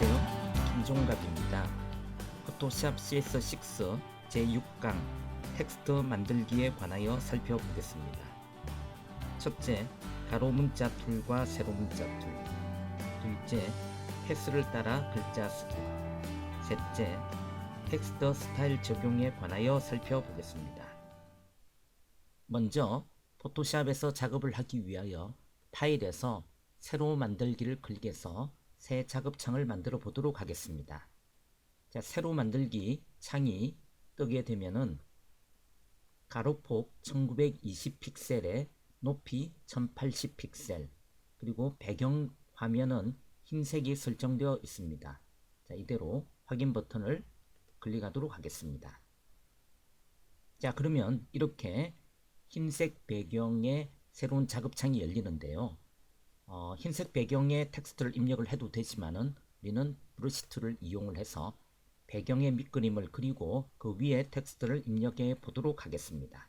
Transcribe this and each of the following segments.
안녕하세요. 김종갑입니다. 포토샵 CS6 제6강 텍스트 만들기에 관하여 살펴보겠습니다. 첫째, 가로 문자 툴과 세로 문자 툴. 둘째, 패스를 따라 글자 쓰기. 셋째, 텍스트 스타일 적용에 관하여 살펴보겠습니다. 먼저 포토샵에서 작업을 하기 위하여 파일에서 새로 만들기를 클릭해서 새 작업창을 만들어 보도록 하겠습니다. 자, 새로 만들기 창이 뜨게 되면은 가로폭 1920 픽셀에 높이 1080 픽셀 그리고 배경 화면은 흰색이 설정되어 있습니다. 자, 이대로 확인 버튼을 클릭하도록 하겠습니다. 자, 그러면 이렇게 흰색 배경에 새로운 작업창이 열리는데요. 어, 흰색 배경에 텍스트를 입력을 해도 되지만은 우리는 브러시 툴을 이용을 해서 배경의 밑그림을 그리고 그 위에 텍스트를 입력해 보도록 하겠습니다.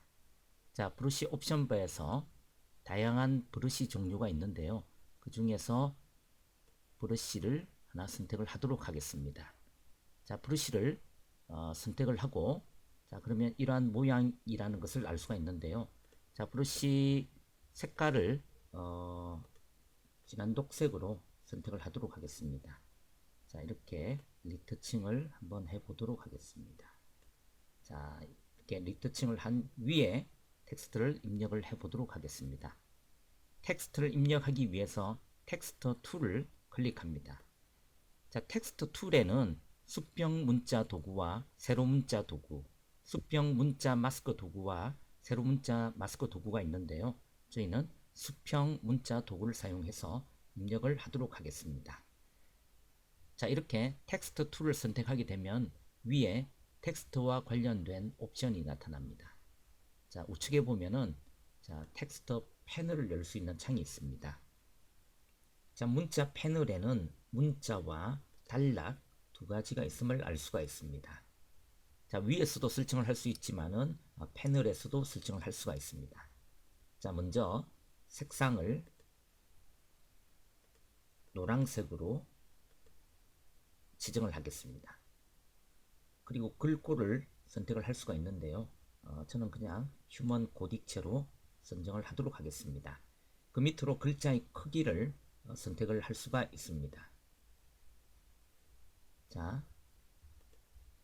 자, 브러시 옵션 바에서 다양한 브러시 종류가 있는데요. 그 중에서 브러시를 하나 선택을 하도록 하겠습니다. 자, 브러시를 어, 선택을 하고 자, 그러면 이러한 모양이라는 것을 알 수가 있는데요. 자, 브러시 색깔을 어, 진한 녹색으로 선택을 하도록 하겠습니다. 자, 이렇게 리터칭을 한번 해보도록 하겠습니다. 자, 이렇게 리터칭을 한 위에 텍스트를 입력을 해보도록 하겠습니다. 텍스트를 입력하기 위해서 텍스트 툴을 클릭합니다. 자, 텍스트 툴에는 수평 문자 도구와 세로 문자 도구, 수평 문자 마스크 도구와 세로 문자 마스크 도구가 있는데요. 저희는 수평 문자 도구를 사용해서 입력을 하도록 하겠습니다. 자, 이렇게 텍스트 툴을 선택하게 되면 위에 텍스트와 관련된 옵션이 나타납니다. 자, 우측에 보면은 자, 텍스트 패널을 열 수 있는 창이 있습니다. 자, 문자 패널에는 문자와 단락 두 가지가 있음을 알 수가 있습니다. 자, 위에서도 설정을 할 수 있지만은 어, 패널에서도 설정을 할 수가 있습니다. 자, 먼저 색상을 노란색으로 지정을 하겠습니다. 그리고 글꼴을 선택을 할 수가 있는데요. 어, 저는 그냥 휴먼 고딕체로 선정을 하도록 하겠습니다. 그 밑으로 글자의 크기를 어, 선택을 할 수가 있습니다. 자,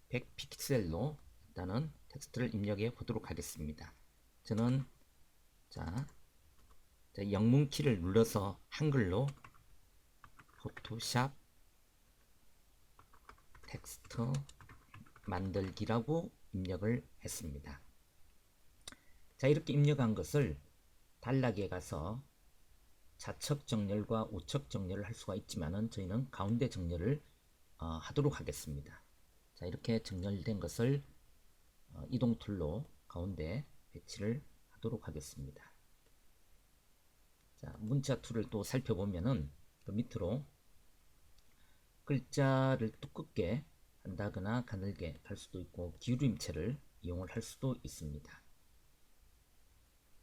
100픽셀로 일단은 텍스트를 입력해 보도록 하겠습니다. 저는 자, 자 영문 키를 눌러서 한글로 포토샵 텍스트 만들기라고 입력을 했습니다. 자, 이렇게 입력한 것을 단락에 가서 좌측 정렬과 우측 정렬을 할 수가 있지만은 저희는 가운데 정렬을 어, 하도록 하겠습니다. 자, 이렇게 정렬된 것을 어, 이동 툴로 가운데 배치를 하도록 하겠습니다. 자, 문자 툴을 또 살펴보면은 그 밑으로 글자를 두껍게 한다거나 가늘게 할 수도 있고 기울임체를 이용을 할 수도 있습니다.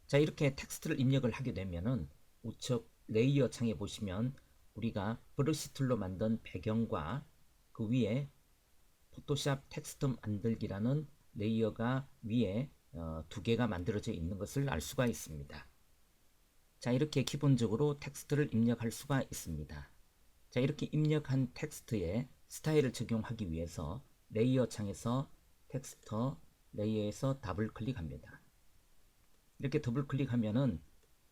자 이렇게 텍스트를 입력을 하게 되면은 우측 레이어 창에 보시면 우리가 브러시 툴로 만든 배경과 그 위에 포토샵 텍스트 만들기라는 레이어가 위에 어, 두 개가 만들어져 있는 것을 알 수가 있습니다. 자 이렇게 기본적으로 텍스트를 입력할 수가 있습니다. 자 이렇게 입력한 텍스트에 스타일을 적용하기 위해서 레이어 창에서 텍스트 레이어에서 더블 클릭합니다. 이렇게 더블 클릭하면은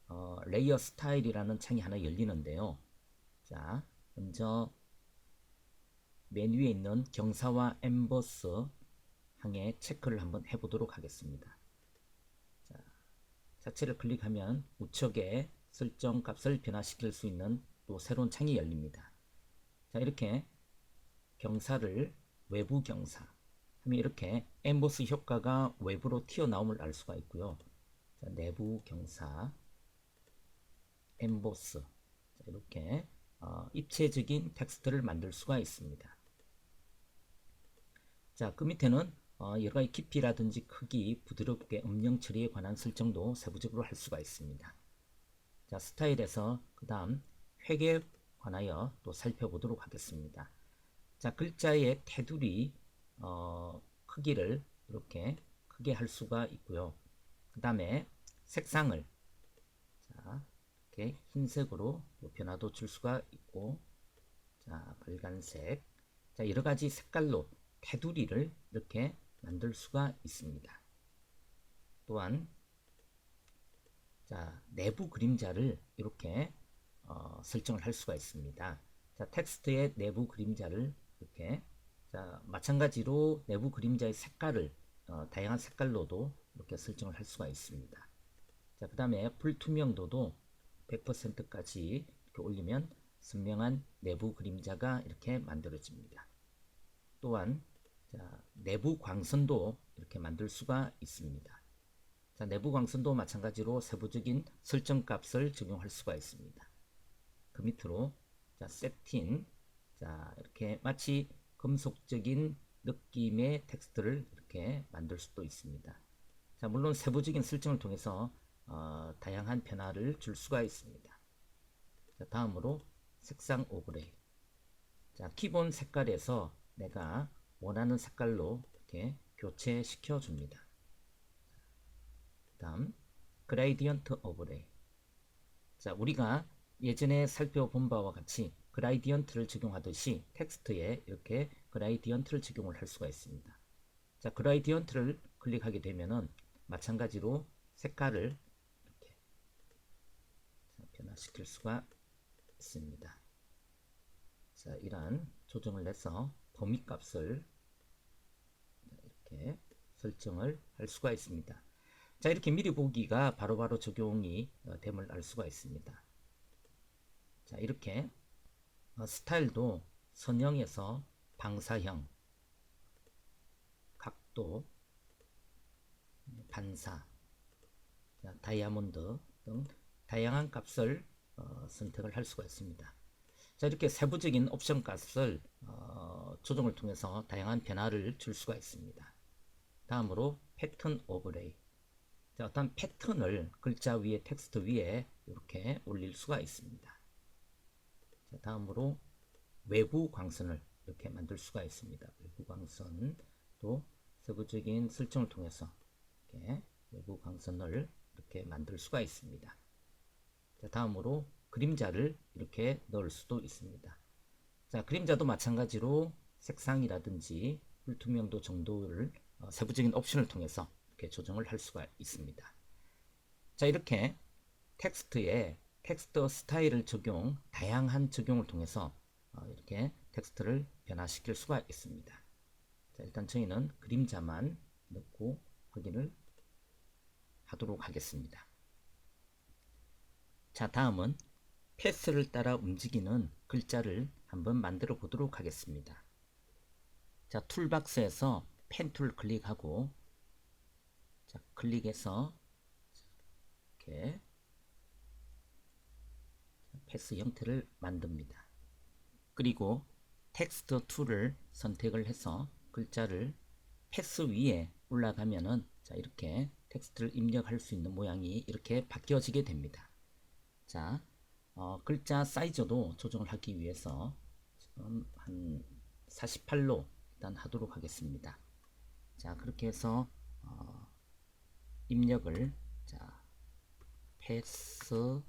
어, 레이어 스타일이라는 창이 하나 열리는데요. 자 먼저 맨 위에 있는 경사와 엠버스 항에 체크를 한번 해보도록 하겠습니다. 자, 자체를 클릭하면 우측에 설정 값을 변화시킬 수 있는 또 새로운 창이 열립니다. 자 이렇게 경사를 외부 경사 하면 이렇게 엠보스 효과가 외부로 튀어나옴을 알 수가 있고요. 자, 내부 경사 엠보스 자, 이렇게 어, 입체적인 텍스트를 만들 수가 있습니다. 자, 그 밑에는 어, 여러 가지 깊이라든지 크기, 부드럽게 음영 처리에 관한 설정도 세부적으로 할 수가 있습니다. 자, 스타일에서 그 다음 회계 관하여 또 살펴보도록 하겠습니다. 자, 글자의 테두리 어, 크기를 이렇게 크게 할 수가 있고요. 그 다음에 색상을 자, 이렇게 흰색으로 또 변화도 줄 수가 있고 자, 빨간색 자, 여러 가지 색깔로 테두리를 이렇게 만들 수가 있습니다. 또한 자, 내부 그림자를 이렇게 어, 설정을 할 수가 있습니다. 자, 텍스트의 내부 그림자를 이렇게 자, 마찬가지로 내부 그림자의 색깔을 어, 다양한 색깔로도 이렇게 설정을 할 수가 있습니다. 자, 그 다음에 불투명도도 100%까지 이렇게 올리면 선명한 내부 그림자가 이렇게 만들어집니다. 또한 자, 내부 광선도 이렇게 만들 수가 있습니다. 자, 내부 광선도 마찬가지로 세부적인 설정 값을 적용할 수가 있습니다. 그 밑으로 자, 세팅 자, 이렇게 마치 금속적인 느낌의 텍스트를 이렇게 만들 수도 있습니다. 자, 물론 세부적인 설정을 통해서 어, 다양한 변화를 줄 수가 있습니다. 자, 다음으로 색상 오브레이. 자, 기본 색깔에서 내가 원하는 색깔로 이렇게 교체시켜 줍니다. 다음 그라디언트 오브레이. 자, 우리가 예전에 살펴본 바와 같이 그라디언트를 적용하듯이 텍스트에 이렇게 그라디언트를 적용을 할 수가 있습니다. 자, 그라디언트를 클릭하게 되면은 마찬가지로 색깔을 이렇게 자, 변화시킬 수가 있습니다. 자, 이러한 조정을 내서 범위 값을 이렇게 설정을 할 수가 있습니다. 자, 이렇게 미리 보기가 바로바로 적용이 어, 됨을 알 수가 있습니다. 자, 이렇게 어, 스타일도 선형에서 방사형, 각도, 반사, 자, 다이아몬드 등 다양한 값을 어, 선택을 할 수가 있습니다. 자, 이렇게 세부적인 옵션 값을 어, 조정을 통해서 다양한 변화를 줄 수가 있습니다. 다음으로 패턴 오버레이. 자, 어떤 패턴을 글자 위에 텍스트 위에 이렇게 올릴 수가 있습니다. 자, 다음으로 외부 광선을 이렇게 만들 수가 있습니다. 외부 광선 또 세부적인 설정을 통해서 이렇게 외부 광선을 이렇게 만들 수가 있습니다. 자, 다음으로 그림자를 이렇게 넣을 수도 있습니다. 자, 그림자도 마찬가지로 색상이라든지 불투명도 정도를 어, 세부적인 옵션을 통해서 이렇게 조정을 할 수가 있습니다. 자, 이렇게 텍스트에 텍스트 스타일을 적용, 다양한 적용을 통해서 어, 이렇게 텍스트를 변화시킬 수가 있습니다. 자, 일단 저희는 그림자만 넣고 확인을 하도록 하겠습니다. 자, 다음은 패스를 따라 움직이는 글자를 한번 만들어 보도록 하겠습니다. 자, 툴박스에서 펜 툴 클릭하고 자, 클릭해서 이렇게 패스 형태를 만듭니다. 그리고 텍스트 툴을 선택을 해서 글자를 패스 위에 올라가면은 자 이렇게 텍스트를 입력할 수 있는 모양이 이렇게 바뀌어지게 됩니다. 자 어, 글자 사이즈도 조정을 하기 위해서 지금 한 48로 일단 하도록 하겠습니다. 자 그렇게 해서 어, 입력을 자 패스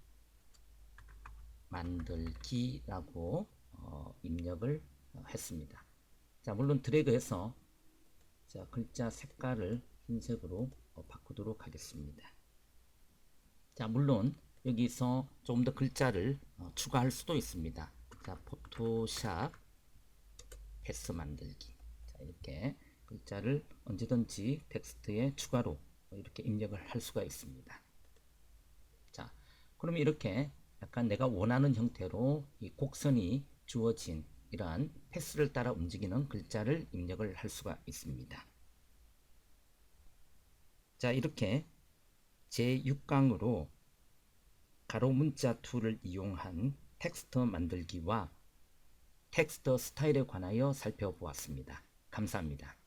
만들기라고 어, 입력을 어, 했습니다. 자 물론 드래그해서 자 글자 색깔을 흰색으로 어, 바꾸도록 하겠습니다. 자 물론 여기서 조금 더 글자를 어, 추가할 수도 있습니다. 자 포토샵 패스 만들기 자 이렇게 글자를 언제든지 텍스트에 추가로 이렇게 입력을 할 수가 있습니다. 자 그러면 이렇게 약간 내가 원하는 형태로 이 곡선이 주어진 이러한 패스를 따라 움직이는 글자를 입력을 할 수가 있습니다. 자 이렇게 제6강으로 가로 문자 툴을 이용한 텍스트 만들기와 텍스트 스타일에 관하여 살펴보았습니다. 감사합니다.